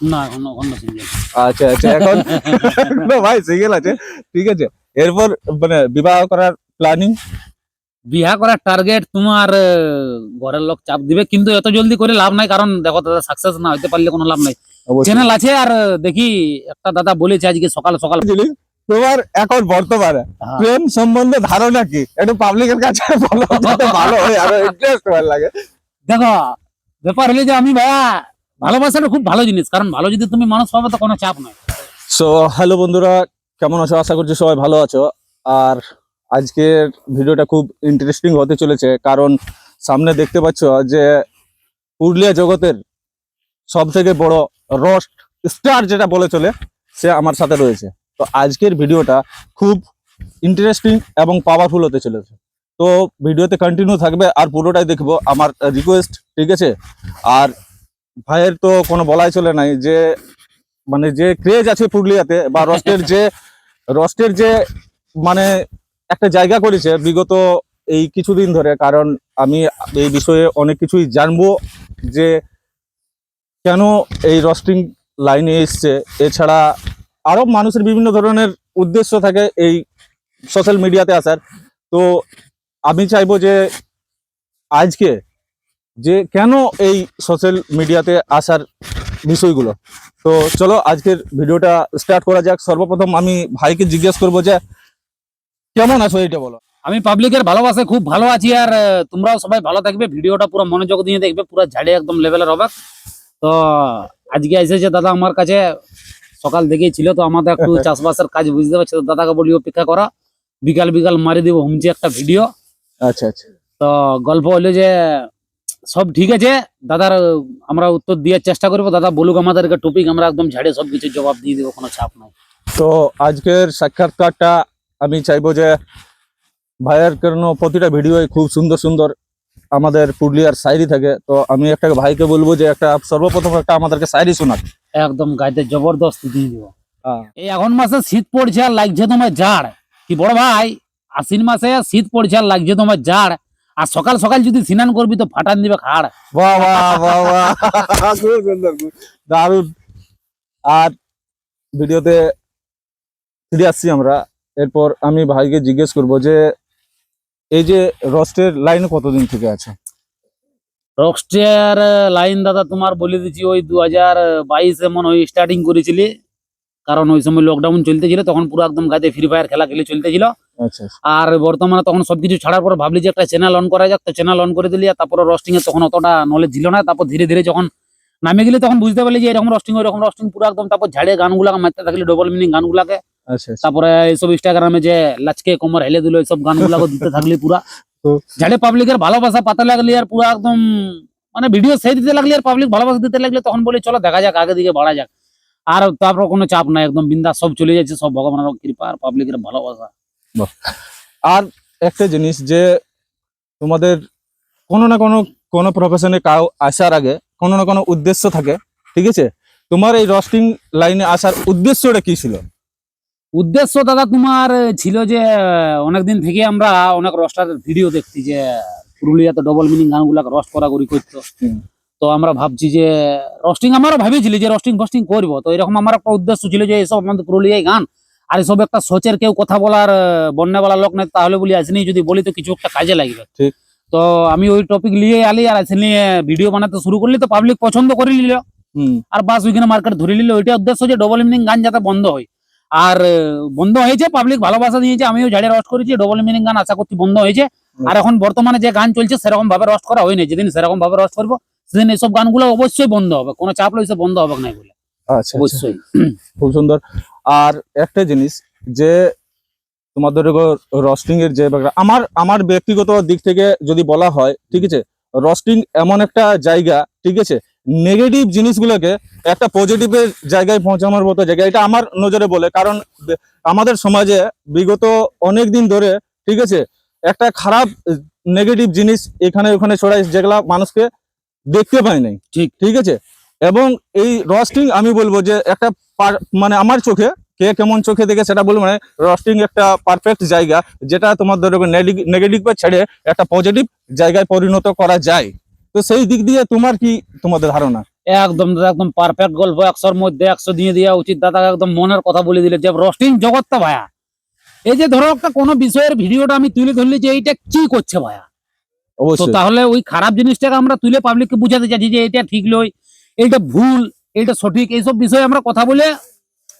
না এখন অন্য সিঙ্গেল আচ্ছা আচ্ছা এখন ভাই সিঙ্গেল আছে ঠিক আছে। এরপর মানে বিবাহ করার প্ল্যানিং বিয়া করার টার্গেট তোমার ঘরের লোক চাপ দিবে কিন্তু এত জলদি করে লাভ নাই কারণ দেখো দাদা সাকসেস না হইতে পারলে কোনো লাভ নাই। চ্যানেল আছে আর দেখি একটা দাদা বলেছে আজকে সকাল সকাল। তোমার এখন বর্তমানে হ্যাঁ। প্রেম সম্বন্ধে ধারণা কি? একটু পাবলিকের কাছে বলো ভালো হয় আরও ইন্টারেস্ট লাগে। দেখো ব্যাপার হলে যে আমি ভাইয়া ভালোবাসাটা খুব ভালো জিনিস, কারণ ভালো যদি তুমি মানুষ পাবে তো কোনো চাপ নাই সো হ্যালো বন্ধুরা, কেমন আছো? আশা করছি সবাই ভালো আছো। আর আজকের ভিডিওটা খুব ইন্টারেস্টিং হতে চলেছে, কারণ সামনে দেখতে পাচ্ছ যে পুরুলিয়া জগতের সব থেকে বড় রস্ট স্টার যেটা বলে চলে, সে আমার সাথে রয়েছে। তো আজকের ভিডিওটা খুব ইন্টারেস্টিং এবং পাওয়ারফুল হতে চলেছে। তো ভিডিওতে কন্টিনিউ থাকবে, আর পুরোটাই দেখব। আমার রিকোয়েস্ট ঠিক আছে? আর ভাইয়ের তো কোনো বলাই চলে নাই যে মানে যে ক্রেজ আছে পুরুলিয়াতে বা রস্টের যে রস্টের যে মানে একটা জায়গা করেছে বিগত এই কিছুদিন ধরে। কারণ আমি এই বিষয়ে অনেক কিছুই জানব যে কেন এই রস্টিং লাইনে এসছে। এছাড়া আরও মানুষের বিভিন্ন ধরনের উদ্দেশ্য থাকে এই সোশ্যাল মিডিয়াতে আসার। তো আমি চাইব যে আজকে যে কেন এই সোশ্যাল মিডিয়াতে আসার বিষয়গুলো? তো চলো আজকের ভিডিওটা স্টার্ট করা যাক। সর্বপ্রথম আমি ভাইকে জিজ্ঞেস করব যে কেমন আছো এইটা বলো? আমি পাবলিকের ভালোবাসে খুব ভালো আছি আর তোমরাও সবাই ভালো থাকবে। ভিডিওটা পুরো মনোযোগ দিয়ে দেখবে পুরো ঝাড়ে একদম লেভেলের হবে। তো আজকে এসেছে দাদা আমার কাছে সকাল থেকেই ছিল তো আমাদের একটু চাষবাসের কাজ বুঝতে পারছি তো দাদাকে বলি অপেক্ষা করা বিকাল বিকাল মারি দিব হুমছি একটা ভিডিও আচ্ছা আচ্ছা। তো গল্প হলো যে সব ঠিক আছে। দাদার আমরা উত্তর দেওয়ার চেষ্টা করব। দাদা বলুক আমাদেরকে টপিক আমরা একদম ঝাড়ে সব কিছু জবাব দিয়ে দেবো কোনো চাপ নাই। তো আজকের সাক্ষাৎকারটা আমি চাইব যে ভাইয়ের কারণ প্রতিটা ভিডিওই খুব সুন্দর সুন্দর আমাদের পুরুলিয়ার সাইরি থাকে। তো আমি একটা ভাইকে বলব যে একটা সর্বপ্রথম একটা আমাদেরকে সাইরি শোনাক। একদম গাইতে জবরদস্ত দিয়ে দিব। হ্যাঁ। এই এখন মাসে শীত পড়ছে আর লাগছে তোমার জাড় কি বড় ভাই আশ্বিন মাসে শীত পড়ছে আর লাগছে তোমার জাড় আর সকাল সকাল যদি স্নান করবি তো ফাটান দিবে খাড়। বাহ বাহ দারুণ আর ভিডিওতে ফিরে আসছি আমরা। এরপর আমি ভাইকে জিজ্ঞেস করব যে এই যে রস্টের লাইন কতদিন থেকে আছে? রকস্টার লাইন দাদা তোমার বলে দিচ্ছি ওই দু হাজার বাইশে মনে হয় স্টার্টিং করেছিলি। কারণ ওই সময় লকডাউন চলতেছিল তখন পুরো একদম গাতে ফ্রি ফায়ার খেলা খেলে চলতেছিল। আর বর্তমানে তখন সবকিছু ছাড়ার পর ভাবলি যে একটা চ্যানেল অন করা যাক তো চ্যানেল অন করে দিলি আর তারপরে রস্টিং এ তখন অতটা নলেজ ছিল না। তারপর ধীরে ধীরে যখন নামে গেলে তখন বুঝতে পারলি যে এরকম রস্টিং ওইরকম রস্টিং পুরো একদম তারপর ঝাড়ে গানগুলাকে মারতে থাকলে ডবল মিনিং গানগুলাকে। আচ্ছা আচ্ছা। তারপরে এইসব ইনস্টাগ্রামে যে লাচকে কোমর হেলে দিল এইসব গানগুলাকে দিতে থাকলি পুরা। ঝাড়ে পাবলিকের ভালোবাসা পাতা লাগলি আর পুরো একদম মানে ভিডিও সেই দিতে লাগলি আর পাবলিক ভালোবাসা দিতে লাগলে তখন বলি চলো দেখা যাক আগে দিকে বাড়া যাক। আর তারপর কোনো চাপ নাই একদম বিন্দা সব চলে যাচ্ছে সব ভগবানের কৃপা আর পাবলিকের ভালোবাসা। আর একটা জিনিস যে তোমাদের কোনো না কোনো কোনো প্রফেশনে কাউ আসার আগে কোনো না কোনো উদ্দেশ্য থাকে ঠিক আছে? তোমার এই রস্টিং লাইনে আসার উদ্দেশ্যটা কি ছিল? উদ্দেশ্য দাদা তোমার ছিল যে অনেকদিন থেকে আমরা অনেক রস্টারের ভিডিও দেখছি যে পুরুলিয়াতে ডবল মিনিং গানগুলাকে রস্ট করা করি করতো তো আমরা ভাবছি যে রস্টিং আমারও ভাবেছিলি যে রস্টিং ফস্টিং করব। তো এরকম আমার একটা উদ্দেশ্য ছিল যে এসব আমাদের পুরুলিয়ায় গান আর এসব একটা সোচের কেউ কথা বলার বন্যা বলার লোক নেই তাহলে বলি আসেনি যদি বলি তো কিছু একটা কাজে লাগবে। ঠিক। তো আমি ওই টপিক নিয়ে আলি আর আসে নিয়ে ভিডিও বানাতে শুরু করলি তো পাবলিক পছন্দ করে নিল। আর বাস ওইখানে মার্কেট ধরে নিল ওইটা উদ্দেশ্য যে ডবল মিনিং গান যাতে বন্ধ হয়। আর বন্ধ হয়েছে পাবলিক ভালোবাসা দিয়েছে আমিও ঝাড়ে রস্ট করেছি ডবল মিনিং গান আশা করছি বন্ধ হয়েছে। আর এখন বর্তমানে যে গান চলছে সেরকম ভাবে রস্ট করা হয়নি যেদিন সেরকম ভাবে রস্ট করব সেদিন এইসব গানগুলো অবশ্যই বন্ধ হবে কোনো চাপ লইছে বন্ধ হবে না বলে। আচ্ছা আচ্ছা। অবশ্যই। খুব সুন্দর। আর একটা জিনিস যে তোমাদের রস্টিং এর যে আমার আমার ব্যক্তিগত দিক থেকে যদি বলা হয় ঠিক আছে? রস্টিং এমন একটা জায়গা ঠিক আছে? নেগেটিভ জিনিসগুলোকে একটা পজিটিভের জায়গায় পৌঁছানোর মতো জায়গা এটা আমার নজরে বলে। কারণ আমাদের সমাজে বিগত অনেক দিন ধরে ঠিক আছে? একটা খারাপ নেগেটিভ জিনিস এখানে ওখানে ছড়াই যেগুলা মানুষকে দেখতে পায় নাই। ঠিক। ঠিক আছে? এবং এই রস্টিং আমি বলব যে একটা মানে আমার চোখে কে কেমন চোখে দেখে সেটা বলব মানে রস্টিং একটা পারফেক্ট জায়গা যেটা তোমাদের নেগেটিভ বা ছেড়ে একটা পজিটিভ জায়গায় পরিণত করা যায়। তো সেই দিক দিয়ে তোমার কি তোমাদের ধারণা? একদম দাদা একদম পারফেক্ট গল্প একশোর মধ্যে একশো দিয়ে দেওয়া উচিত। দাদা একদম মনের কথা বলে দিলে যে রোস্টিং জগৎটা ভায়া। এই যে ধরো একটা কোনো বিষয়ের ভিডিওটা আমি তুলে ধরলি যে এইটা কি করছে ভায়া? তো তাহলে ওই খারাপ জিনিসটাকে আমরা তুলে পাবলিককে বুঝাতে চাইছি যে এটা ঠিক নয়। এইটা ভুল এইটা সঠিক এইসব বিষয়ে আমরা কথা বলে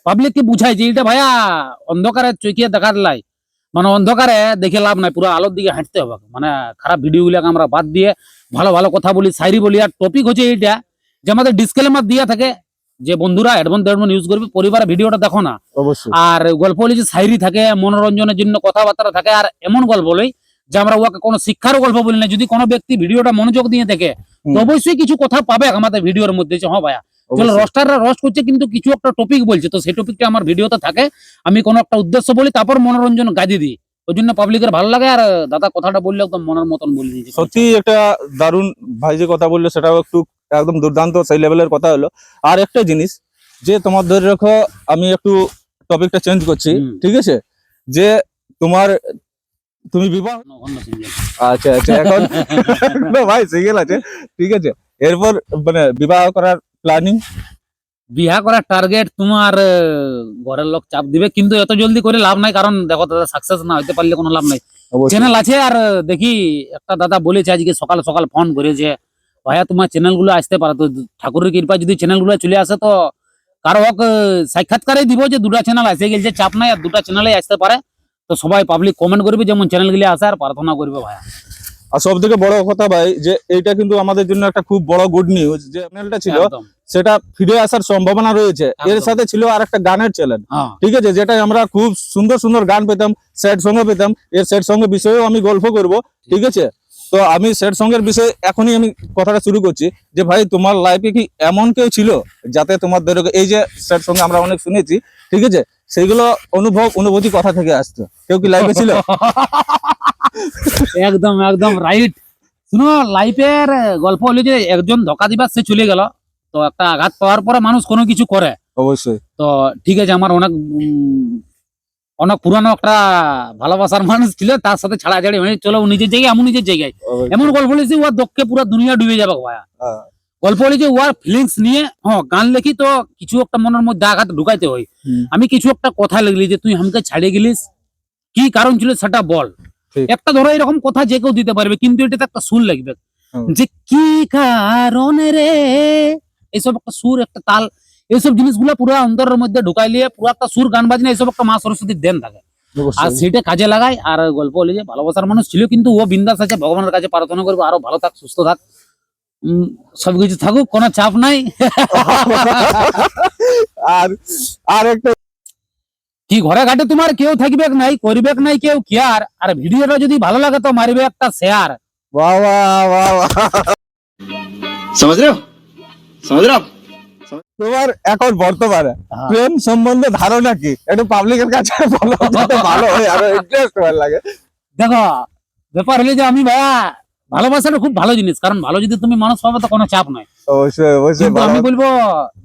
পাবলিককে বুঝাই যে এটা ভাইয়া অন্ধকারে চৈকিয়ে দেখার লাই। মানে অন্ধকারে দেখে লাভ নাই পুরো আলোর দিকে হাঁটতে হবে মানে খারাপ ভিডিও গুলাকে আমরা বাদ দিয়ে ভালো ভালো কথা বলি শায়রি বলি আর টপিক হচ্ছে এইটা যে আমাদের ডিসক্লেমার দিয়া থাকে যে বন্ধুরা অ্যাডভান্স অ্যাডভান্স ইউজ করবে পরিবারের ভিডিওটা দেখো না। আর গল্প হলে যে সাইরি থাকে মনোরঞ্জনের জন্য কথাবার্তা থাকে আর এমন গল্প বলি যে আমরা ওকে কোনো শিক্ষার গল্প বলি না যদি কোনো ব্যক্তি ভিডিওটা মনোযোগ দিয়ে দেখে অবশ্যই কিছু কথা পাবে আমাদের ভিডিওর মধ্যে যে হ্যাঁ ভাইয়া। চলো রস্টাররা রস্ট করছে কিন্তু কিছু একটা টপিক বলছে। তো সেই টপিকটা আমার ভিডিওতে থাকে। আমি কোনো একটা উদ্দেশ্য বলি তারপর মনোরঞ্জন গাদি দিই। ওই জন্য পাবলিকের ভালো লাগে আর দাদা কথাটা বললে একদম মনের মতন বলে দিয়েছে। সত্যি একটা দারুণ ভাই যে কথা বলল সেটাও একটু একদম দুর্দান্ত সেই লেভেলের কথা হলো। আর একটা জিনিস যে তোমার ধরে রাখো আমি একটু টপিকটা চেঞ্জ করছি ঠিক আছে? যে তোমার তুমি বিবাহ? আচ্ছা আচ্ছা এখন না ভাই সিঙ্গেল আছে। ঠিক আছে। এরপর মানে বিবাহ করার প্ল্যানিং বিয়া করার টার্গেট তোমার ঘরের লোক চাপ দিবে কিন্তু এত জলদি করে লাভ নাই কারণ দেখো দাদা সাকসেস না হতে পারলে কোনো লাভ নাই। চ্যানেল আছে আর দেখি একটা দাদা বলেছে আজকে সকাল সকাল ফোন করে যে ভাইয়া তোমার চ্যানেলগুলো আসতে পারে। তো ঠাকুরের কৃপা যদি চ্যানেলগুলো চলে আসে তো কারও হোক সাক্ষাৎকারে দিব যে দুটা চ্যানেল আসে গেছে চাপ নাই আর দুটা চ্যানেলে আসতে পারে। তো সবাই পাবলিক কমেন্ট করবে যেমন চ্যানেল গুলি আসে আর প্রার্থনা করবে ভাইয়া। আর সব থেকে বড় কথা ভাই যে এইটা কিন্তু আমাদের জন্য একটা খুব বড় গুড নিউজ যে চ্যানেলটা ছিল সেটা ফিরে আসার সম্ভাবনা রয়েছে। এর সাথে ছিল আর একটা গানের চ্যানেল ঠিক আছে যেটা আমরা খুব সুন্দর সুন্দর গান পেতাম স্যাড সঙ্গে পেতাম। এর স্যাড সঙ্গে বিষয়েও আমি গল্প করব। ঠিক। আছে? তো আমি স্যাড সঙ্গের বিষয়ে এখনই আমি কথাটা শুরু করছি যে ভাই তোমার লাইফে কি এমন কেউ ছিল যাতে তোমার ধরে এই যে স্যাড সঙ্গে আমরা অনেক শুনেছি ঠিক আছে? সেইগুলো অনুভব অনুভূতি কথা থেকে আসতো। কেউ কি লাইফে ছিল? একদম একদম রাইট শুনো লাইফের গল্প হলো যে একজন ধোকা দিবার সে চলে গেল। তো একটা আঘাত পাওয়ার পরে মানুষ কোনো কিছু করে। অবশ্যই। তো ঠিক আছে আমার অনেক অনেক পুরানো একটা ভালোবাসার মানুষ ছিল তার সাথে ছাড়াছাড়ি হয়ে চলো নিজের জায়গায় আমি নিজের জায়গায়। এমন গল্প বলেছি ওর দক্ষে পুরো দুনিয়া ডুবে যাবে ভাইয়া হ্যাঁ। গল্প যে ওর ফিলিংস নিয়ে হ্যাঁ গান লেখি তো কিছু একটা মনের মধ্যে আঘাত ঢুকাইতে হয়। আমি কিছু একটা কথা লিখলি যে তুই আমাকে ছাড়িয়ে গেলিস। কি কারণ ছিল সেটা বল। একটা ধরো এরকম কথা যে কেউ দিতে পারবে কিন্তু এটাতে একটা সুর লাগবে। যে কি কারণে রে? এইসব একটা সুর একটা তাল এইসব জিনিসগুলো পুরো অন্তরের মধ্যে ঢুকাইলিয়ে পুরো একটা সুর গান বাজনা এইসব একটা মা সরস্বতীর দেন থাকে আর সেটা কাজে লাগাই আর গল্প হলে যে ভালোবাসার মানুষ ছিল কিন্তু ও বিন্দাস আছে ভগবানের কাছে প্রার্থনা করব আরও ভালো থাক সুস্থ থাক। সবকিছু থাকুক কোনো চাপ নাই। আর আর একটা কি ঘরে ঘাটে তোমার কেউ থাকবে নাই করবে নাই কেউ কেয়ার? আর ভিডিওটা যদি ভালো লাগে তো মারবে একটা শেয়ার বাবা বাহ বাহ রে সমঝ রে তোমার এখন বর্তমানে প্রেম সম্বন্ধে ধারণা কি? একটু পাবলিকের কাছে বলো ভালো হয় আরও ইন্টারেস্ট ভালো লাগে। দেখো ব্যাপার হলে যে আমি ভাইয়া ভালোবাসাটা খুব ভালো জিনিস কারণ ভালো যদি তুমি মানুষ পাবে তো কোনো চাপ নাই। আমি বলব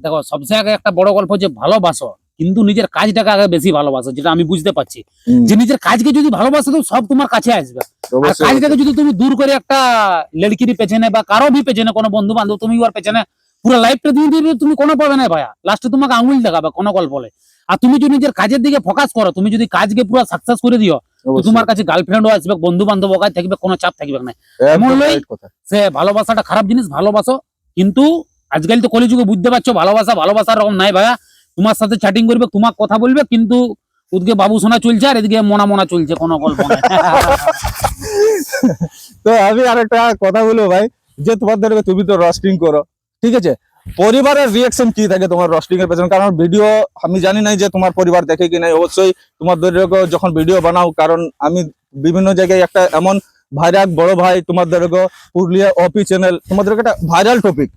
দেখো সবচেয়ে আগে একটা বড় গল্প যে ভালোবাসো কিন্তু নিজের কাজটাকে আগে বেশি ভালোবাসো যেটা আমি বুঝতে পারছি। যে নিজের কাজকে যদি ভালোবাসো তো সব তোমার কাছে আসবে। আর কাজটাকে যদি তুমি দূর করে একটা লড়কির পেছনে বা কারও ভি পেছনে কোনো বন্ধু বান্ধব তুমি ওর পেছনে পুরো লাইফটা দিয়ে দিবে তুমি কোনো পাবে না ভাইয়া। লাস্টে তোমাকে আঙুল দেখাবে কোনো গল্প বলে। আর তুমি যদি নিজের কাজের দিকে ফোকাস করো তুমি যদি কাজকে পুরো সাকসেস করে দিও তোমার কাছে গার্লফ্রেন্ডও আসবে বন্ধু বান্ধব ওখানে থাকবে কোনো চাপ থাকবে না। এমন লই- সে ভালোবাসাটা খারাপ জিনিস ভালোবাসো। কিন্তু আজকাল তো কলিযুগে বুঝতে পারছ ভালোবাসা ভালোবাসার রকম নাই ভাইয়া। তোমার সাথে চ্যাটিং করবে তোমার কথা বলবে কিন্তু ওদিকে বাবু সোনা চলছে আর এদিকে মোনা মোনা চলছে কোনো গল্প নাই। তো আমি আর একটা কথা বলব ভাই যে তোমার ধরে তুমি তো রস্টিং করো। ঠিক আছে? পরিবারের রিয়াকশন কি থাকে তোমার রস্টিং এর পেছনে? কারণ ভিডিও আমি জানি নাই যে তোমার পরিবার দেখে কি নাই। অবশ্যই তোমার রাখো যখন ভিডিও বানাও কারণ আমি বিভিন্ন জায়গায় একটা এমন ভাইরাল বড় ভাই তোমার রাখো পুরুলিয়া অপি চ্যানেল তোমার ধরে একটা ভাইরাল টপিক।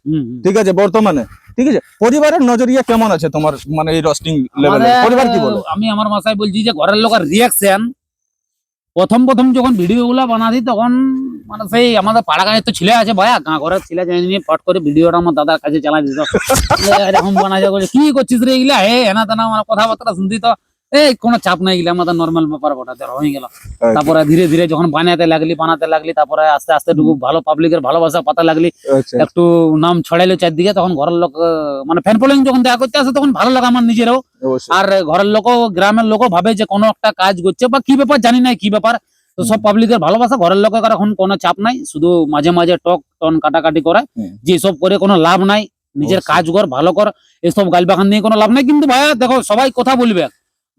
ঠিক আছে বর্তমানে। ঠিক আছে পরিবারের নজরিয়া কেমন আছে তোমার মানে এই রস্টিং লেভেলে আমাদের- পরিবার কি বলে? আমি আমার মাসায় বলছি যে ঘরের লোকের রিয়াকশন প্রথম প্রথম যখন ভিডিও গুলা বানাতি তখন মানে সেই আমাদের পাড়া গাঁয়ের তো ছেলে আছে ভাইয়া গাঁ ঘরের ছেলে জানি নিয়ে ফট করে ভিডিওটা আমার দাদার কাছে চালাই দিত। এরকম বানা যা কি করছিস রে এগুলা? হে হেনা তেনা মানে কথাবার্তা শুনতি তো। এই কোনো চাপ নাই গেলে আমাদের নর্মাল ব্যাপার ওটা হয়ে গেল। আচ্ছা। তারপরে ধীরে ধীরে যখন বানাতে লাগলি বানাতে লাগলি তারপরে আস্তে আস্তে একটু ভালো পাবলিকের ভালোবাসা পাতা লাগলি আচ্ছা। একটু নাম ছড়াইলো চারদিকে তখন ঘরের লোক মানে ফ্যান ফলোয়িং যখন দেখা করতে আসে তখন ভালো লাগে আমার নিজেরও। আর ঘরের লোকও গ্রামের লোকও ভাবে যে কোনো একটা কাজ করছে বা কি ব্যাপার জানি না কি ব্যাপার। তো সব পাবলিকের ভালোবাসা ঘরের লোকের এখন কোনো চাপ নাই শুধু মাঝে মাঝে টক টন কাটাকাটি করে হুম। যে সব করে কোনো লাভ নাই নিজের কাজ কর ভালো কর এসব গাল বাগান নিয়ে কোনো লাভ নাই। কিন্তু ভাইয়া দেখো সবাই কথা বলবে।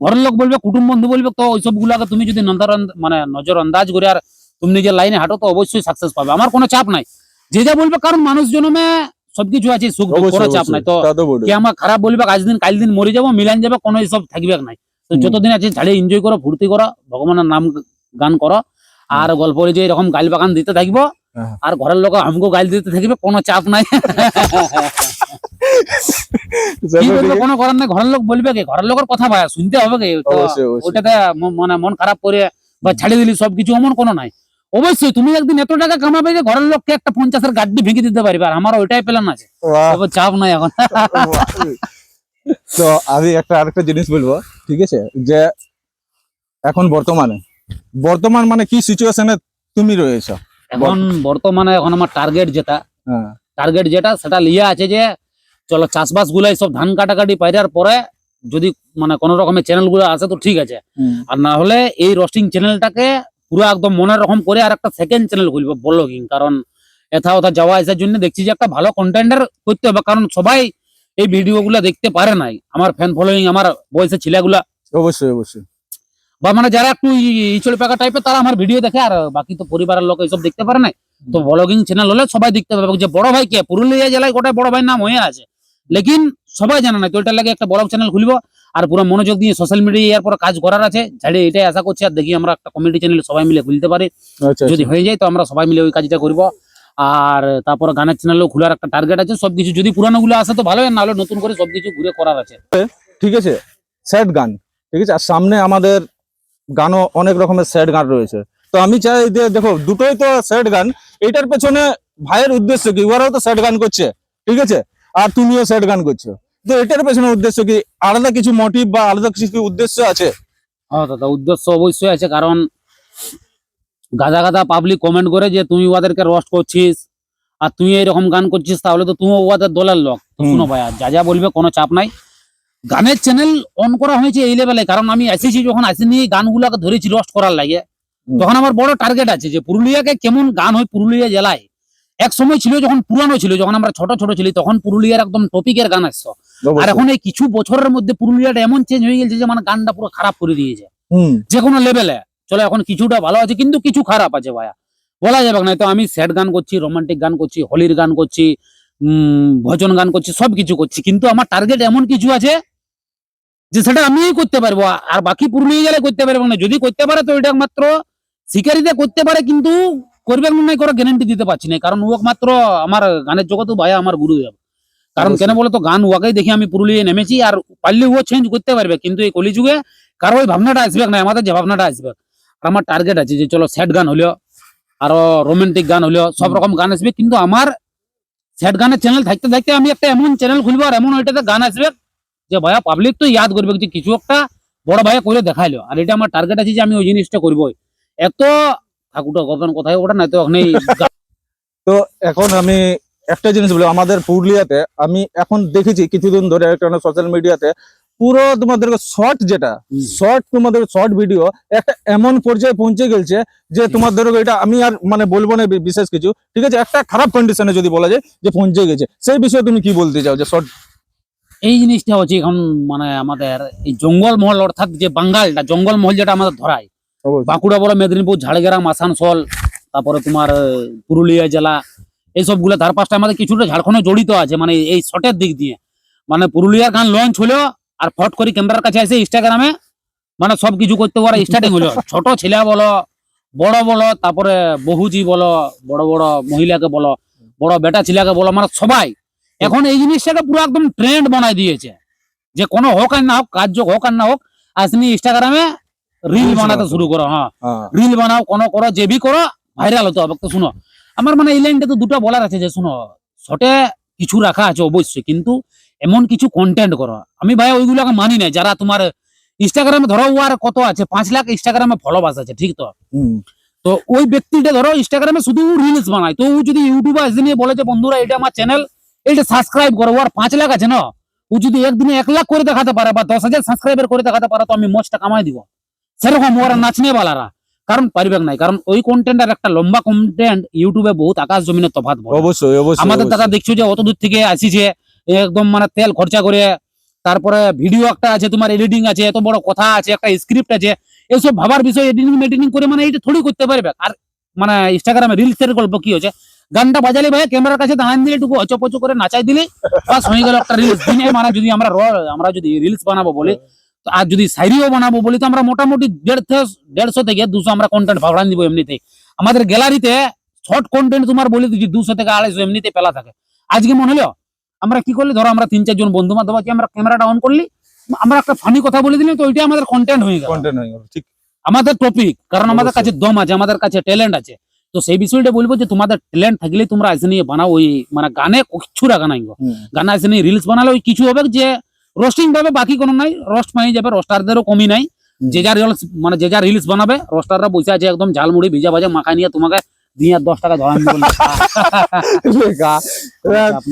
ঘরের লোক বলবে কুটুম বন্ধু বলবে তো ওইসব গুলাকে তুমি যদি নজর মানে নজর আন্দাজ করে আর তুমি নিজের লাইনে হাঁটো তো অবশ্যই সাকসেস পাবে। আমার কোনো চাপ নাই। যে যা বলবে কারণ মানুষ জন্মে সবকিছু আছে সুখ কোনো চাপ নাই। তো। কে আমার খারাপ বলবে আজ দিন কাল দিন মরে যাব মিলান যাবে কোনো এসব থাকবে নাই। তো যতদিন আছে ছাড়িয়ে এনজয় করো ফুর্তি করো ভগবানের নাম গান করো। আর গল্প যে এরকম গাল বাগান দিতে থাকব। আর ঘরের লোক আমাকে গাল দিতে থাকবে কোনো চাপ নাই। কোনো করার নাই ঘরের লোক বলবে কি? ঘরের লোকের কথা ভাই শুনতে হবে কি? ওটাতে মানে মন খারাপ করে বা ছাড়িয়ে দিলি সবকিছু এমন কোনো নাই। অবশ্যই তুমি একদিন এত টাকা কামাবে যে ঘরের লোককে একটা পঞ্চাশের গাড্ডি ভেঙে দিতে পারবে আর আমার ওইটাই প্ল্যান আছে। চাপ নাই এখন। তো আমি একটা আরেকটা জিনিস বলব ঠিক আছে? যে এখন বর্তমানে বর্তমান মানে কি সিচুয়েশনে তুমি রয়েছো? এখন বর্তমানে এখন আমার টার্গেট যেটা হ্যাঁ। টার্গেট যেটা সেটা লিয়া আছে যে চলো চাষবাস গুলাই সব ধান কাটাকাটি পাইরার পরে যদি মানে কোন রকমের চ্যানেলগুলো আসে তো ঠিক আছে। আর না হলে এই রোস্টিং চ্যানেলটাকে পুরো একদম মনের রকম করে আর একটা সেকেন্ড চ্যানেল খুলবো ব্লগিং কারণ এথা ওথা যাওয়া আসার জন্য দেখছি যে একটা ভালো কন্টেন্টের করতে হবে কারণ সবাই এই ভিডিও গুলা দেখতে পারে নাই। আমার ফ্যান ফলোয়িং আমার বয়সের ছেলেগুলা। অবশ্যই অবশ্যই। বা মানে যারা একটু ইচড়ে পাকা টাইপের তারা আমার ভিডিও দেখে আর বাকি তো পরিবারের লোক এইসব দেখতে পারে না। তো ব্লগিং চ্যানেল হলে সবাই দেখতে পাবে। যে বড় ভাই কে পুরুলিয়া জেলায় গোটা বড় ভাই নাম হয়ে আছে। লেকিন সবাই জানে না তো এটার লাগে একটা ব্লগ চ্যানেল খুলবো আর পুরো মনোযোগ দিয়ে সোশ্যাল মিডিয়ার পর কাজ করার আছে। ঝাড়ে এটাই আশা করছি আর দেখি আমরা একটা কমেডি চ্যানেল সবাই মিলে খুলতে পারি। আচ্ছা যদি আচ্ছা। হয়ে যায় তো আমরা সবাই মিলে ওই কাজটা করব। আর তারপর গানের চ্যানেলও খোলার একটা টার্গেট আছে। সবকিছু যদি পুরানো গুলো আসে তো ভালো না হলে নতুন করে সবকিছু ঘুরে করার আছে। ঠিক আছে স্যাড গান। ঠিক আছে আর সামনে আমাদের গানও অনেক রকমের স্যাড গান রয়েছে। তো আমি চাই যে দেখো দুটোই তো স্যাড গান। এটার পেছনে ভাইয়ের উদ্দেশ্য কি? ওরাও তো স্যাড গান করছে ঠিক আছে? আর তুমিও স্যাড গান করছ। তো এটার পেছনে উদ্দেশ্য কি? আলাদা কিছু মোটিভ বা আলাদা কিছু কি উদ্দেশ্য আছে? হ্যাঁ দাদা উদ্দেশ্য অবশ্যই আছে কারণ গাদা গাদা পাবলিক কমেন্ট করে যে তুমি ওদেরকে রোস্ট করছিস আর তুই এরকম গান করছিস তাহলে তো তুমিও ওদের দলের লোক। শুনো ভাইয়া যা যা বলবে কোনো চাপ নাই। গানের চ্যানেল অন করা হয়েছে এই লেভেলে কারণ আমি এসেছি যখন আসিনি গানগুলোকে ধরেছি রোস্ট করার লাগে। তখন আমার বড় টার্গেট আছে যে পুরুলিয়াকে কেমন গান হয় পুরুলিয়া জেলায়। এক সময় ছিল যখন পুরানো ছিল যখন আমরা ছোট ছোট ছিলি তখন পুরুলিয়ার একদম টপিকের গান আসতো। আর এখন এই কিছু বছরের মধ্যে পুরুলিয়াটা এমন চেঞ্জ হয়ে গেছে যে মানে গানটা পুরো খারাপ করে দিয়েছে। হুম। যে কোনো লেভেলে চলো এখন কিছুটা ভালো আছে কিন্তু কিছু খারাপ আছে ভাইয়া। বলা যাবে না তো আমি স্যাড গান করছি রোমান্টিক গান করছি হোলির গান করছি উম ভজন গান করছি সব কিছু করছি। কিন্তু আমার টার্গেট এমন কিছু আছে যে সেটা আমিই করতে পারব আর বাকি পুরুলিয়া গেলে করতে পারব না। যদি করতে পারে তো এটা মাত্র শিকারিতে করতে পারে কিন্তু করবে না নাই করে গ্যারান্টি দিতে পারছি না। কারণ ও মাত্র আমার গানের জগতে ভাইয়া আমার গুরুদেব কারণ কেন অবশ্যই। বলতো গান ওয়াকেই দেখি আমি পুরুলিয়ায় নেমেছি আর পারলে ও চেঞ্জ করতে পারবে কিন্তু এই কলিযুগে কারও ওই ভাবনাটা আসবে না আমাদের যে ভাবনাটা আসবে। আর আমার টার্গেট আছে যে চলো স্যাড গান হলো আরও রোমান্টিক গান হলো সব রকম গান আসবে। কিন্তু আমার স্যাড গানের চ্যানেল থাকতে থাকতে আমি একটা এমন চ্যানেল খুলবো আর এমন ওইটাতে গান আসবে যে ভাইয়া পাবলিক তো ইয়াদ করবে যে কিছু একটা বড় ভাইয়া করে দেখাইলো। আর এটা আমার টার্গেট আছে যে আমি ওই জিনিসটা করব এত ঠাকুরটা গবেন কোথায় ওটা না তো এখন তো এখন আমি একটা জিনিস বলি আমাদের পুরুলিয়াতে আমি এখন দেখেছি কিছুদিন ধরে একটা সোশ্যাল মিডিয়াতে পুরো তোমাদের শর্ট যেটা শর্ট তোমাদের শর্ট ভিডিও একটা এমন পর্যায়ে পৌঁছে গেছে যে তোমাদের এটা আমি আর মানে বলব না বিশেষ কিছু। ঠিক আছে একটা খারাপ কন্ডিশনে যদি বলা যায় যে পৌঁছে গেছে। সেই বিষয়ে তুমি কি বলতে চাও যে শর্ট এই জিনিসটা হচ্ছে এখন মানে আমাদের এই জঙ্গল মহল অর্থাৎ যে বাঙ্গালটা জঙ্গল মহল যেটা আমাদের ধরায়। বাঁকুড়া বলো মেদিনীপুর ঝাড়গ্রাম আসানসোল তারপরে তোমার পুরুলিয়া জেলা এইসবগুলো ধার পাশটা আমাদের কিছুটা ঝাড়খণ্ডে জড়িত আছে মানে এই শটের দিক দিয়ে। মানে পুরুলিয়ার গান লঞ্চ হলো আর ফট করে ক্যামেরার কাছে এসে ইনস্টাগ্রামে মানে সব কিছু করতে পারে স্টার্টিং হলো। ছোট ছেলে বলো বড় বলো তারপরে বহুজি বলো বড় বড় মহিলাকে বলো বড় বেটা ছেলেকে বলো মানে সবাই এখন এই জিনিসটাকে পুরো একদম ট্রেন্ড বানাই দিয়েছে। যে কোনো হোক আর না হোক কার্য হোক আর না হোক আসনি ইনস্টাগ্রামে রিল বানাতে। শুরু করো হ্যাঁ। হ্যাঁ। রিল বানাও কোনো করো যে বি করো ভাইরাল হতে হবে। তো শুনো আমার মানে এই লাইনটা তো দুটো বলার আছে যে শুনো শটে কিছু রাখা আছে অবশ্যই কিন্তু এমন কিছু কন্টেন্ট করো। আমি ভাই ওইগুলোকে মানি না যারা তোমার ইনস্টাগ্রামে ধরো ও আর কত আছে পাঁচ লাখ ইনস্টাগ্রামে ফলোবাস আছে ঠিক তো? তো ওই ব্যক্তিটা ধরো ইনস্টাগ্রামে শুধু রিলস বানায়। তো ও যদি ইউটিউবে এসে নিয়ে বলে যে বন্ধুরা এটা আমার চ্যানেল এটা সাবস্ক্রাইব করো ও আর পাঁচ লাখ আছে না? ও যদি একদিনে এক লাখ করে দেখাতে পারে বা দশ হাজার সাবস্ক্রাইবার করে দেখাতে পারে তো আমি মোচটা কামাই দিব। সেরকম ওরা নাচনে বালারা। কারণ পারিবে নাই কারণ ওই কন্টেন্ট আর একটা লম্বা কন্টেন্ট ইউটিউবে বহুত আকাশ জমিনের তফাৎ অবশ্যই অবশ্যই আমাদের। দাদা দেখছ যে অত দূর থেকে আসিছে একদম মানে তেল খরচা করে তারপরে ভিডিও একটা আছে তোমার এডিটিং আছে এত বড় কথা আছে একটা স্ক্রিপ্ট আছে এসব ভাবার বিষয় এডিটিং মেডিটিং করে মানে এটা থোড়ি করতে পারবে। আর মানে ইনস্টাগ্রামে রিলস এর গল্প কি হচ্ছে গানটা বাজালে ভাই ক্যামেরার কাছে দাঁড়ান দিলে একটু অচপচ করে নাচাই দিলে। বাস হয়ে গেল একটা রিলস দিনে মানে যদি আমরা র- আমরা যদি রিলস বানাবো বলি আর যদি সাইরিও বানাবো বলি তো আমরা মোটামুটি দেড়শো দেড়শো থেকে দুশো আমরা কন্টেন্ট ভাবড়ান দিব এমনিতে। আমাদের গ্যালারিতে শর্ট কন্টেন্ট তোমার বলে দিচ্ছি দুশো থেকে আড়াইশো এমনিতে পেলা থাকে। আজকে মনে হলো আমরা কি করলি? ধরো আমরা তিন চারজন বন্ধু বান্ধব আছি আমরা ক্যামেরাটা অন করলি আমরা একটা ফানি কথা বলে দিলাম তো ওইটা আমাদের কন্টেন্ট হয়ে গেল। Content হয়ে গেল, ঠিক। আমাদের টপিক কারণ আমাদের কাছে দম আছে আমাদের কাছে ট্যালেন্ট আছে। তো সেই বিষয়টা বলব যে তোমাদের ট্যালেন্ট থাকলে তোমরা এসে নিয়ে বানাও ওই মানে গানে কিচ্ছু রাখা নাই। গানা এসে নিয়ে রিলস বানালে ওই কিছু হবে যে রোস্টিং পাবে বাকি কোনো নাই রোস্ট পাই যাবে রোস্টারদেরও কমি নাই। যে যা রিলস মানে যে যা রিলস বানাবে রোস্টাররা বসে আছে একদম ঝালমুড়ি ভিজা ভাজা মাখা নিয়ে তোমাকে দিয়ে দশ টাকা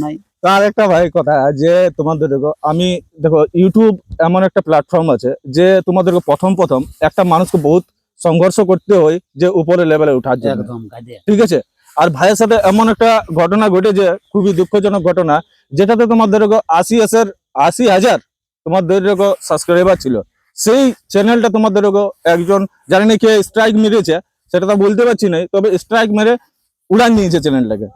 নাই তার একটা ভাই কথা যে তোমাদের দেখো আমি দেখো ইউটিউব এমন একটা প্ল্যাটফর্ম আছে যে তোমাদেরকে প্রথম প্রথম একটা মানুষকে বহুত সংঘর্ষ করতে হয় যে উপরে লেভেলে ওঠার জন্য। ঠিক আছে? আর ভাইয়ের সাথে এমন একটা ঘটনা ঘটেছে খুবই দুঃখজনক ঘটনা যেটাতে তোমাদের আশি হাজার আশি হাজার তোমাদের সাবস্ক্রাইবার ছিল। সেই চ্যানেলটা তোমাদের একজন জানি না কে স্ট্রাইক মেরেছে সেটা তো বলতে পারছি না তবে স্ট্রাইক মেরে উড়ান নিয়েছে চ্যানেলটাকে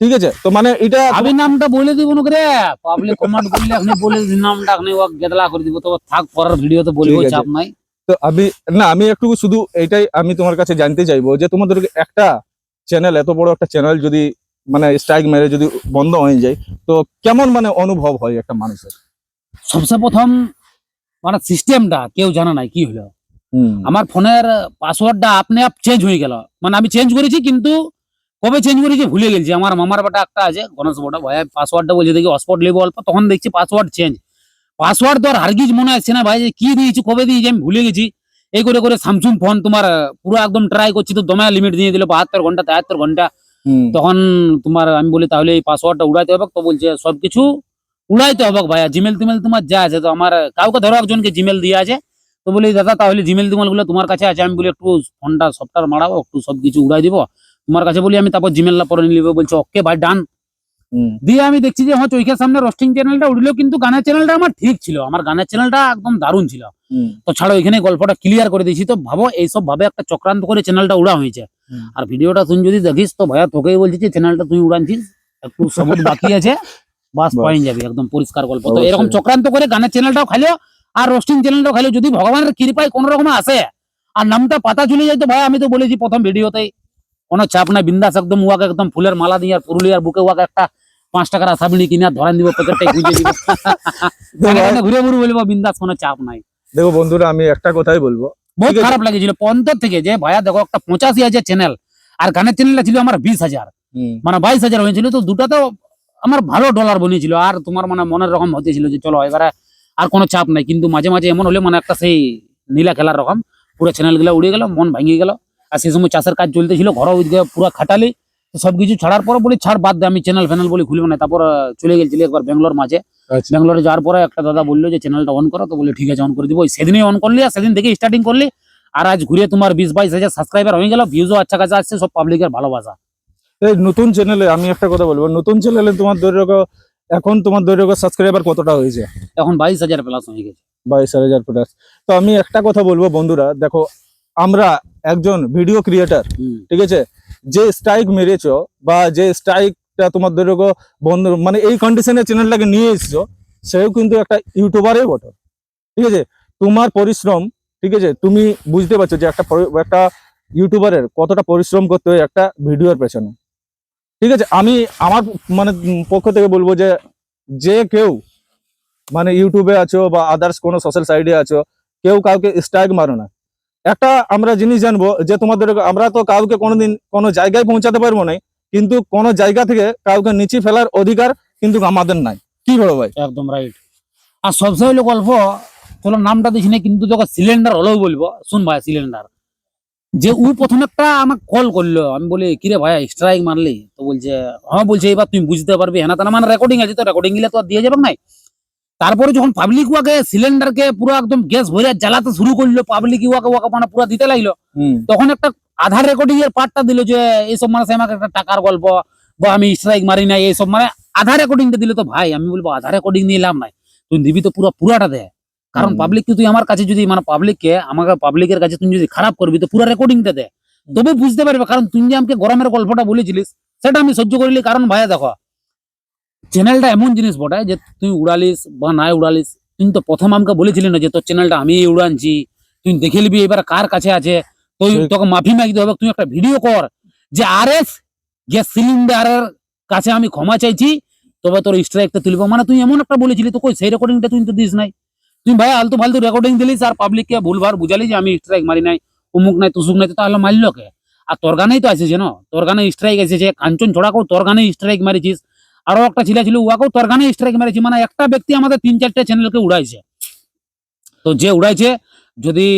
ঠিক আছে? তো মানে এটা আমি নামটা বলে দিব না রে। পাবলিক কমেন্ট করলে আপনি বলে নামটা আপনি ও গেদলা করে দিব তো থাক পরের ভিডিওতে বলব চাপ নাই। তো আমি না আমি একটু শুধু এটাই আমি তোমার কাছে জানতে চাইব যে তোমাদের একটা চ্যানেল এত বড় একটা চ্যানেল যদি মানে স্ট্রাইক মেরে যদি বন্ধ হয়ে যায় তো কেমন মানে অনুভব হয় একটা মানুষের? সবচেয়ে প্রথম মানে সিস্টেমটা কেউ জানে নাই কি হলো। আমার ফোনের পাসওয়ার্ডটা আপনি আপ চেঞ্জ হয়ে গেল। মানে আমি চেঞ্জ করেছি কিন্তু কবে চেঞ্জ করেছি ভুলে গেছি। আমার মামার বাটা একটা আছে গণেশ বাটা ভাই পাসওয়ার্ডটা বলছে দেখি হটস্পট নেব অল্প তখন দেখছি পাসওয়ার্ড চেঞ্জ পাসওয়ার্ড তো আর হারগিজ মনে আসছে না ভাই যে কি দিয়েছি কবে দিয়েছি আমি ভুলে গেছি। এই করে করে স্যামসুং ফোন তোমার পুরো একদম ট্রাই করছি তো দমে লিমিট দিয়ে দিল বাহাত্তর ঘণ্টা তেহাত্তর ঘণ্টা। তখন তোমার আমি বলি তাহলে এই পাসওয়ার্ডটা উড়াইতে হবে। তো বলছে সবকিছু উড়াইতে হবে ভাই জিমেল টিমেল তোমার যা আছে তো আমার কাউকে ধরো একজনকে জিমেল দিয়ে আছে। তো বলি দাদা তাহলে জিমেল টিমেলগুলো তোমার কাছে আছে। আমি বলি একটু ফোনটা সফটওয়্যার মারাবো একটু সবকিছু উড়াই দিব। তোমার কাছে বলি আমি তারপর জিমেলটা পরে নিয়ে নেব। বলছে ওকে ভাই ডান দিয়ে আমি দেখছি যে হ্যাঁ চৈখের সামনে রোস্টিং চ্যানেলটা উঠলেও কিন্তু গানের চ্যানেলটা আমার ঠিক ছিল। আমার গানের চ্যানেলটা একদম দারুণ ছিল। তো ছাড়ো এখানে গল্পটা ক্লিয়ার করে দিয়েছি। তো ভাবো এইসব ভাবে একটা চক্রান্ত করে চ্যানেলটা উড়া হয়েছে। আর ভিডিওটা তুই যদি দেখিস তো ভাইয়া তোকেই বলছি যে চ্যানেলটা তুই উড়ানছিস। একটু সবুজ বাকি আছে। বাস। পয়েন্ট যাবে একদম পরিষ্কার গল্প। তো এরকম চক্রান্ত করে গানের চ্যানেলটাও খাইলো আর রোস্টিং চ্যানেলটাও খাইলো। যদি ভগবানের কৃপায় কোন রকম আসে আর নামটা পাতা চলে যায় তো ভাই আমি তো বলেছি প্রথম ভিডিওতেই কোনো চাপ নাই বিন্দাস একদম উয়াকে একদম ফুলের মালা দিয়ে আর পুরুলিয়ার বুকে উয়াকে একটা পাঁচ টাকার কিনে আর ধরান দিব প্যাকেটটাই গুঁজে দিব। ঘুরে ঘুরে বলব বিন্দাস কোনো চাপ নাই। দেখো বন্ধুরা আমি একটা কথাই বলব। বহুত খারাপ লাগেছিল পঞ্চাশ থেকে যে ভাইয়া দেখো একটা পঁচাশি হাজার চ্যানেল আর গানের চ্যানেলটা ছিল আমার বিশ হাজার। মানে বাইশ হাজার হয়েছিল তো দুটাতেও আমার ভালো ডলার বনিয়েছিল আর তোমার মানে মনের রকম হতেছিল যে চলো এবারে আর কোনো চাপ নাই। কিন্তু মাঝে মাঝে এমন হলে মানে একটা সেই নীলা খেলার রকম পুরো চ্যানেলগুলো উড়ে গেল মন ভাঙিয়ে গেল। আর সেই সময় চাষের কাজ চলতেছিল ঘর ওইদিকে পুরো খাটালি তো সবকিছু ছাড়ার পর বলি ছাড় বাদ দে আমি চ্যানেল ফ্যানেল বলে খুলবো না। তারপর চলে গেছিল একবার ব্যাঙ্গালোর মাঝে। আচ্ছা। ব্যাঙ্গালোরে যাওয়ার পরে একটা দাদা বলল যে চ্যানেলটা অন করো। তো বলে ঠিক আছে অন করে দিব। সেদিনই অন করলি আর সেদিন থেকে স্টার্টিং করলি। আর আজ ঘুরে তোমার বিশ বাইশ হাজার সাবস্ক্রাইবার হয়ে গেল ভিউজও আচ্ছা কাছে আসছে সব পাবলিকের ভালোবাসা। এই নতুন চ্যানেলে আমি একটা কথা বলব নতুন চ্যানেলে তোমার ধরে এখন তোমার ধরে সাবস্ক্রাইবার কতটা হয়েছে? এখন বাইশ হাজার প্লাস হয়ে গেছে। বাইশ হাজার প্লাস তো আমি একটা কথা বলব বন্ধুরা দেখো আমরা একজন ভিডিও ক্রিয়েটার ঠিক আছে? যে স্ট্রাইক মেরেছ বা যে স্ট্রাইকটা তোমার ধরে বন্ধু মানে এই কন্ডিশনে চ্যানেলটাকে নিয়ে এসছো, সেও কিন্তু একটা ইউটিউবারই বটে। ঠিক আছে? তোমার পরিশ্রম, ঠিক আছে? তুমি বুঝতে পারছ যে একটা একটা ইউটিউবারের কতটা পরিশ্রম করতে হয় একটা ভিডিওর পেছনে। ঠিক আছে? আমি, আমার মানে পক্ষ থেকে বলব যে যে কেউ মানে ইউটিউবে আছো বা আদার্স কোনো সোশ্যাল সাইডে আছো, কেউ কাউকে স্ট্রাইক মারো না। একটা আমরা জিনিস জানব যে তোমাদের, আমরা তো কাউকে কোনোদিন কোনো জায়গায় পৌঁছাতে পারব না কিন্তু কোনো জায়গা থেকে কাউকে নিচে ফেলার অধিকার কিন্তু আমাদের নাই। কি বলো ভাই? একদম রাইট আর সবচেয়ে হলো গল্প চলো নামটা দিছি না কিন্তু তোকে সিলিন্ডার হলেও বলব। শুন ভাই সিলিন্ডার যে ও প্রথমে একটা আমাকে কল করল, আমি বলি, কিরে ভাই স্ট্রাইক মারলি? তো বলছে হ্যাঁ বলছে, এবার তুমি বুঝতে পারবি। হ্যাঁ না মানে রেকর্ডিং আছে, তো রেকর্ডিং গেলে তো দিয়ে যাবে নাই। তারপরে যখন পাবলিক ওয়াকে সিলিন্ডারকে পুরো একদম গ্যাস ভরে জ্বালাতে শুরু করল পাবলিক ওয়াকে ওয়াকে মানে পুরো দিতে লাগল। তখন একটা আধার রেকর্ডিং এর পার্টটা দিল যে এইসব মানে আমাকে একটা টাকার গল্প বা আমি স্ট্রাইক মারি নাই এইসব মানে আধার রেকর্ডিংটা দিলে তো ভাই আমি বলব আধার রেকর্ডিং নিয়ে লাভ নাই। তুই দিবি তো পুরো পুরাটা দে। কারণ। পাবলিক তুই আমার কাছে যদি মানে পাবলিককে আমাকে পাবলিকের কাছে তুমি যদি খারাপ করবি তো পুরো রেকর্ডিংটা দে। তবে বুঝতে পারবে কারণ তুই যে আমাকে গরমের গল্পটা বলেছিলিস সেটা আমি সহ্য করিলি কারণ ভাইয়া দেখো চ্যানেলটা এমন জিনিস বটে যে তুই উড়ালিস বা নাই উড়ালিস তুই তো প্রথম আমাকে বলেছিলি না যে তোর চ্যানেলটা আমি উড়ানছি তুই দেখে নিবি এবার কার কাছে আছে। তুই তোকে মাফি মাগতে হবে তুই একটা ভিডিও কর যে আর এস গ্যাস সিলিন্ডারের কাছে আমি ক্ষমা চাইছি তবে তোর স্ট্রাইকটা তুলব। মানে তুই এমন একটা বলেছিলি তো কই সেই রেকর্ডিংটা তুই তো দিস নাই। তুই ভাই আলতু ফালতু রেকর্ডিং দিলিস আর পাবলিককে ভুলভার বুঝালি যে আমি স্ট্রাইক মারি নাই উমুক নাই তুসুক নাই তো তাহলে মারলো কে? আর তোর গানেই তো এসেছে না তোর গানে স্ট্রাইক এসেছে কাঞ্চন ছড়াকেও তোর গানে স্ট্রাইক মারিছিস। আরও একটা ছেলে ছিল, উহাকেও তোর গানে স্ট্রাইক মারিছি। মানে একটা ব্যক্তি আমাদের তিন চারটে চ্যানেলকে উড়াইছে। তো যে উড়াইছে, যদি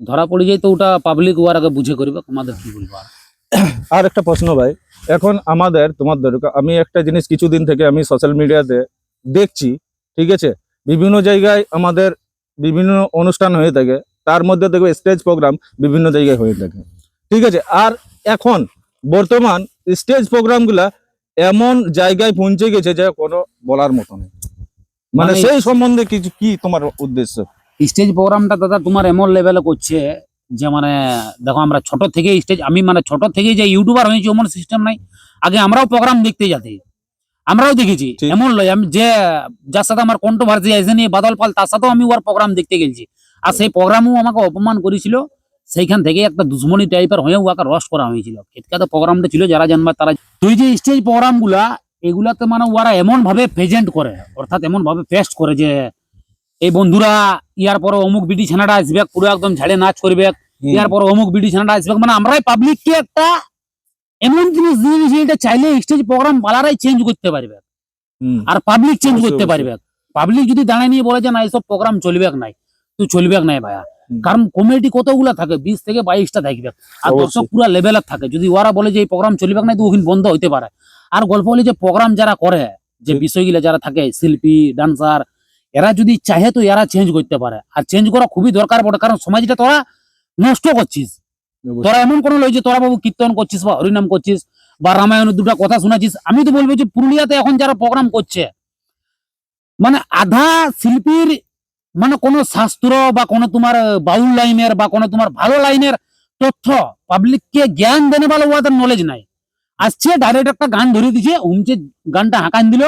ধরা পড়ে যায় তো ওটা পাবলিক ওয়ার আগে বুঝে করবে, আমাদের কি বলব? আর। একটা প্রশ্ন ভাই, এখন আমাদের, তোমার দরকার আমি একটা জিনিস কিছুদিন থেকে আমি সোশ্যাল মিডিয়াতে দেখছি, ঠিক আছে? বিভিন্ন জায়গায় আমাদের বিভিন্ন অনুষ্ঠান হয়ে থাকে, তার মধ্যে দেখবে স্টেজ প্রোগ্রাম বিভিন্ন জায়গায় হয়ে থাকে, ঠিক আছে? আর এখন বর্তমান স্টেজ প্রোগ্রামগুলা এমন জায়গায় পৌঁছে গেছে যে কোনো বলার মতো নেই। মানে মানে- সেই সম্বন্ধে কিছু কি তোমার উদ্দেশ্য? স্টেজ প্রোগ্রামটা দাদা তোমার এমন লেভেলে করছে যে মানে দেখো আমরা ছোট থেকে স্টেজ আমি মানে ছোট থেকে যে ইউটিউবার হয়েছি এমন সিস্টেম নাই। আগে আমরাও প্রোগ্রাম দেখতে যেতে। আমরাও দেখেছি। এমন লয় আমি যে যার সাথে আমার কন্ট্রোভার্সি আছে নিয়ে বাদল পাল তার সাথেও আমি ওর প্রোগ্রাম দেখতে গেছি। আর সেই প্রোগ্রামও আমাকে অপমান করেছিল। সেইখান থেকে একটা দুশ্মনী টাইপের হয়ে ওকে রস করা হয়েছিল। কেতকাতে প্রোগ্রামটা ছিল যারা জানবার তারা তুই যে স্টেজ প্রোগ্রামগুলা এগুলাতে মানে ওরা এমন ভাবে প্রেজেন্ট করে অর্থাৎ এমন ভাবে পেস্ট করে যে এই বন্ধুরা ইয়ার পরে অমুক বিডি ছানাটা আসবে পুরো একদম ঝাড়ে নাচ করবে। ইয়ার পরে অমুক বিডি ছানাটা আসবে। মানে আমরাই পাবলিক পাবলিককে একটা এমন জিনিস দিয়ে দিয়েছি এটা চাইলে স্টেজ প্রোগ্রাম বালারাই চেঞ্জ করতে পারবে। আর পাবলিক চেঞ্জ করতে। পারবে। পাবলিক যদি দাঁড়ায় নিয়ে বলে যে না এইসব প্রোগ্রাম চলবে নাই। তুই চলবে নাই ভাইয়া। কারণ কমিটি কতগুলা থাকে? বিশ থেকে বাইশটা থাকবে। আর। দর্শক পুরো লেভেলের থাকে। যদি ওরা বলে যে এই প্রোগ্রাম চলবে না তো ওখানে বন্ধ হইতে পারে। আর গল্প হলে যে প্রোগ্রাম যারা করে যে। বিষয়গুলো যারা থাকে শিল্পী ডান্সার এরা যদি চাহে তো এরা চেঞ্জ করতে পারে। আর চেঞ্জ করা খুবই দরকার পড়ে কারণ সমাজটা তোরা নষ্ট করছিস। তোরা এমন কোনো লই যে তোরা বাবু কীর্তন করছিস বা হরিনাম করছিস বা রামায়ণের দুটো কথা শোনাচ্ছিস আমি তো বলব যে পুরুলিয়াতে এখন যারা প্রোগ্রাম করছে মানে আধা শিল্পীর মানে কোনো শাস্ত্র বা কোনো তোমার বাউল লাইনের বা কোনো তোমার ভালো লাইনের তথ্য পাবলিককে জ্ঞান দেনে ভালো ওদের নলেজ নাই। আসছে ডাইরেক্ট একটা গান ধরে দিছে উমছে গানটা হাঁকান দিল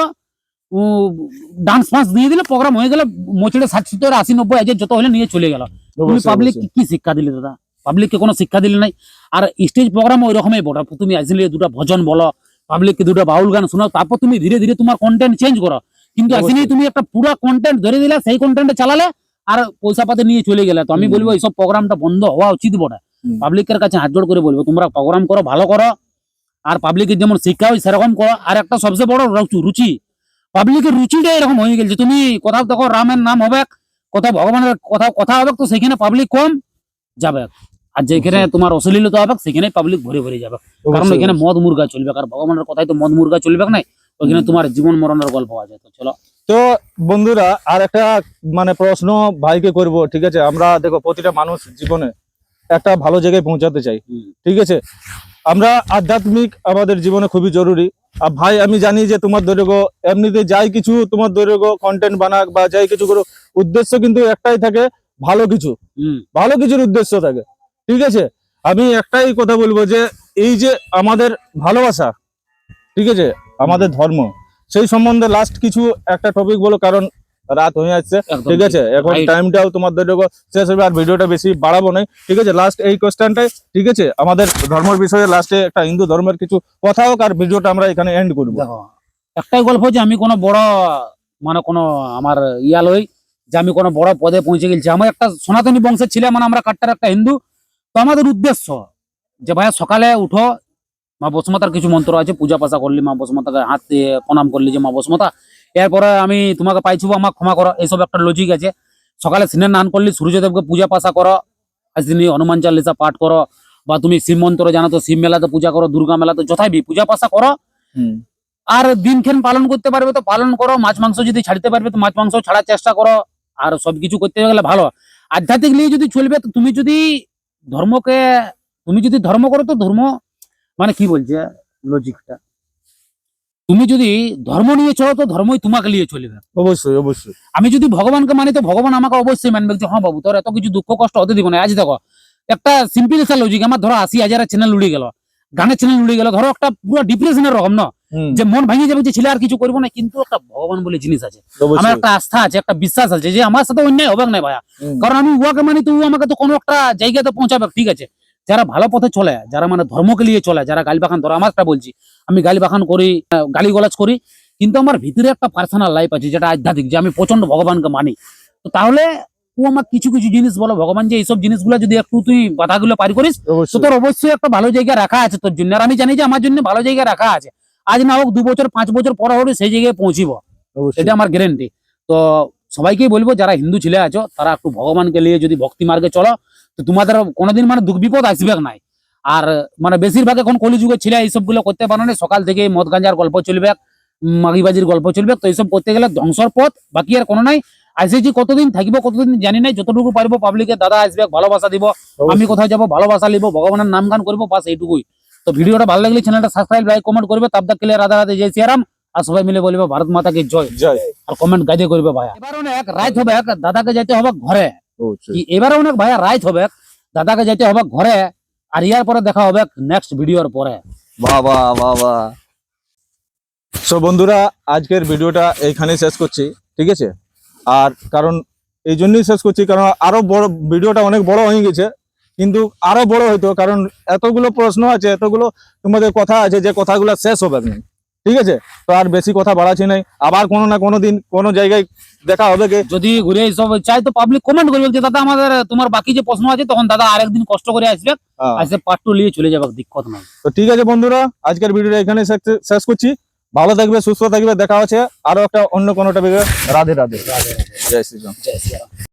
ডান্স ফান্স দিয়ে দিল প্রোগ্রাম হয়ে গেল মোচড়ে ষাট সত্তর আশি নব্বই হাজার যত হলে নিয়ে চলে গেল। তুমি পাবলিক কি শিক্ষা দিলে দাদা? পাবলিককে কোনো শিক্ষা দিলে নাই। আর স্টেজ প্রোগ্রাম ওই রকমই বটা তুমি আসলে দুটো ভজন বলো পাবলিককে দুটো বাউল গান শোনাও তারপর তুমি ধীরে ধীরে তোমার কন্টেন্ট চেঞ্জ করো। কিন্তু অবশ্যই। তুমি একটা পুরো কন্টেন্ট ধরে দিলে সেই কন্টেন্টে চালালে আর পয়সা পাতে নিয়ে চলে গেলে। তো আমি বলব এইসব প্রোগ্রামটা বন্ধ হওয়া উচিত বটে। পাবলিকের কাছে হাত জোড় করে বলব তোমরা প্রোগ্রাম করো ভালো করো আর পাবলিকের যেমন শিক্ষা হয় সেরকম করো। আর একটা সবচেয়ে বড় রুচি- পাবলিকের রুচিটা এরকম হয়ে গেছে তুমি কোথাও দেখো রামের নাম হবে কোথাও ভগবানের কথা কথা হবে তো সেখানে পাবলিক কম যাবে। আর যেখানে তোমার অশ্লীলতা হবে সেখানে পাবলিক ভরে ভরে যাবে। কারণ ওইখানে মদ মুরগা চলবে আর ভগবানের কথাই তো মদ মুরগা চলবে না? ওইখানে তোমার জীবন মরণের গল্প আছে তো চলো। তো বন্ধুরা আর একটা মানে প্রশ্ন ভাইকে করব ঠিক আছে? আমরা দেখো প্রতিটা মানুষ জীবনে একটা ভালো জায়গায় পৌঁছাতে চাই ঠিক আছে? আমরা আধ্যাত্মিক আমাদের জীবনে খুবই জরুরি। আর ভাই আমি জানি যে তোমার দৈর্ঘ্য এমনিতে যাই কিছু তোমার দৈর্ঘ্য কন্টেন্ট বানাক বা যাই কিছু করো উদ্দেশ্য কিন্তু একটাই থাকে ভালো কিছু। ভালো কিছুর উদ্দেশ্য থাকে ঠিক আছে? আমি একটাই কথা বলব যে এই যে আমাদের ভালোবাসা ঠিক আছে? আমাদের ধর্ম। সেই সম্বন্ধে লাস্ট কিছু একটা টপিক বলো কারণ রাত হয়ে যাচ্ছে। ঠিক। আছে? এখন. টাইমটাও তোমার দৈর্ঘ্য শেষ হবে আর ভিডিওটা বেশি বাড়াবো না ঠিক আছে? লাস্ট এই কোয়েশ্চেনটাই ঠিক আছে? আমাদের ধর্মের বিষয়ে লাস্টে একটা হিন্দু ধর্মের কিছু কথা হোক আর ভিডিওটা আমরা এখানে এন্ড করব। একটাই গল্প যে আমি কোনো বড় মানে কোনো আমার ইয়া লই যে আমি কোনো বড় পদে পৌঁছে গেছি। আমার একটা সনাতনী বংশের ছেলে মানে আমরা কাট্টার একটা হিন্দু। তো আমাদের উদ্দেশ্য যে ভাইয়া সকালে উঠো মা বসুমাতার কিছু মন্ত্র আছে পূজা পাশা করলি মা বসুমাতাকে হাত দিয়ে প্রণাম করলি যে মা বসুমাতা। এরপরে আমি তোমাকে পাইছি আমার ক্ষমা করো এইসব একটা লজিক আছে। সকালে স্নান নান করলে সূর্যদেবকে পূজা পাশা করো আজ দিনে হনুমান চালিসা পাঠ করো বা তুমি শিব মন্ত্র জানো তো শিব মেলাতে পূজা করো দুর্গা মেলাতে যথাই পূজা পাশা করো। আর দিনক্ষণ পালন করতে পারবে তো পালন করো মাছ মাংস যদি ছাড়তে পারবে তো মাছ মাংস ছাড়ার চেষ্টা করো আর সবকিছু করতে গেলে ভালো। আধ্যাত্মিক নিয়ে যদি চলবে তো তুমি যদি ধর্মকে তুমি যদি ধর্ম করো তো ধর্ম মানে কি বলছে লজিকটা তুমি যদি ধর্ম নিয়ে চলো তো ধর্মই তোমাকে নিয়ে চলবে। অবশ্যই অবশ্যই। আমি যদি ভগবানকে মানি তো ভগবান আমাকে অবশ্যই মানবে। যে হ্যাঁ বাবু তোর এত কিছু দুঃখ কষ্ট হতে দিব না আজ দেখো একটা সিম্পল একটা লজিক আমার ধরো আশি হাজারের চ্যানেল উড়ে গেল। গানের চ্যানেল উড়ে গেল। ধরো একটা পুরো ডিপ্রেশনের রকম না? যে মন ভেঙে যাবে যে ছেলে আর কিছু করব না। কিন্তু একটা ভগবান বলে জিনিস আছে। আমার একটা আস্থা আছে একটা বিশ্বাস আছে যে আমার সাথে অন্যায় হবে না ভাইয়া। কারণ আমি উহাকে মানি তো ও আমাকে তো কোনো একটা জায়গাতে পৌঁছাবে ঠিক আছে? যারা ভালো পথে চলে যারা মানে ধর্মকে নিয়ে চলে যারা গালি বাখান ধরো আমারটা বলছি আমি গালি বাখান করি গালি গলাজ করি কিন্তু আমার ভিতরে একটা পার্সোনাল লাইফ আছে যেটা আধ্যাত্মিক যে আমি প্রচণ্ড ভগবানকে মানি। তো তাহলে ও আমার কিছু কিছু জিনিস বলো ভগবান যে এইসব জিনিসগুলো যদি একটু তুই বাধাগুলো পারি করিস তো তোর অবশ্যই একটা ভালো জায়গা রাখা আছে তোর জন্য। আর আমি জানি যে আমার জন্য ভালো জায়গা রাখা আছে। আজ না হোক দু বছর পাঁচ বছর পর হলে সেই জায়গায় পৌঁছিব। এটা আমার গ্যারেন্টি তো সবাইকেই বলব যারা হিন্দু ছেলে আছো তারা একটু ভগবানকে নিয়ে যদি ভক্তি মার্গে চলো তোমাদের কোনোদিন মানে দুঃখ বিপদ আসবে নাই। আর মানে বেশিরভাগ এখন কলিযুগের ছেলে এইসবগুলো করতে পারো না সকাল থেকে মদ গাঞ্জার গল্প চলবে মাগিবাজির গল্প চলবে তো এইসব করতে গেলে ধ্বংসর পথ বাকি আর কোনো নাই। আসেছি কতদিন থাকব কতদিন জানি নাই। যতটুকু পারব পাবলিকে দাদা আসবে ভালোবাসা দিব। আমি কোথাও যাব ভালোবাসা নিবো ভগবানের নাম গান করব বাস এইটুকুই। তো ভিডিওটা ভালো লাগলে চ্যানেলটা সাবস্ক্রাইব লাইক কমেন্ট করবে। তাবদা ক্লিয়ার রাধা রাধে জয় সিয়ারাম আর সবাই মিলে বলবে ভারত মাতাকে জয়। জয়। আর কমেন্ট গাইতে করবে ভাইয়া এবার অনেক রাইত হবে দাদাকে যেতে হবে ঘরে। এবারে অনেক ভাইয়া রাইত হবে। দাদাকে যেতে হবে ঘরে আর ইয়ার পরে দেখা হবে নেক্সট ভিডিওর পরে। বাবা বাবা সো বন্ধুরা আজকের ভিডিওটা এইখানেই শেষ করছি ঠিক আছে? আর কারণ এই জন্যই শেষ করছি কারণ আরও বড় ভিডিওটা অনেক বড় হয়ে গেছে। কিন্তু আরও বড় হইতো কারণ এতগুলো প্রশ্ন আছে এতগুলো তোমাদের কথা আছে যে কথাগুলো শেষ হবে না। ঠিক আছে? তো আর বেশি কথা বাড়াচ্ছি নাই। আবার কোনো না কোনো দিন কোনো জায়গায় দেখা হবে কি যদি ঘুরে এইসব চাই তো পাবলিক কমেন্ট করবে যে দাদা আমাদের তোমার বাকি যে প্রশ্ন আছে তখন দাদা আরেকদিন কষ্ট করে আসবে। হ্যাঁ। আসে পার্ট টু নিয়ে চলে যাবে দিক্কত নাই। তো ঠিক আছে বন্ধুরা আজকের ভিডিওটা এখানে শেষ- করছি। ভালো থাকবে সুস্থ থাকবে দেখা হচ্ছে আরও একটা অন্য কোনো টপিকে রাধে রাধে। জয় শ্রীরাম। জয় শ্রীরাম।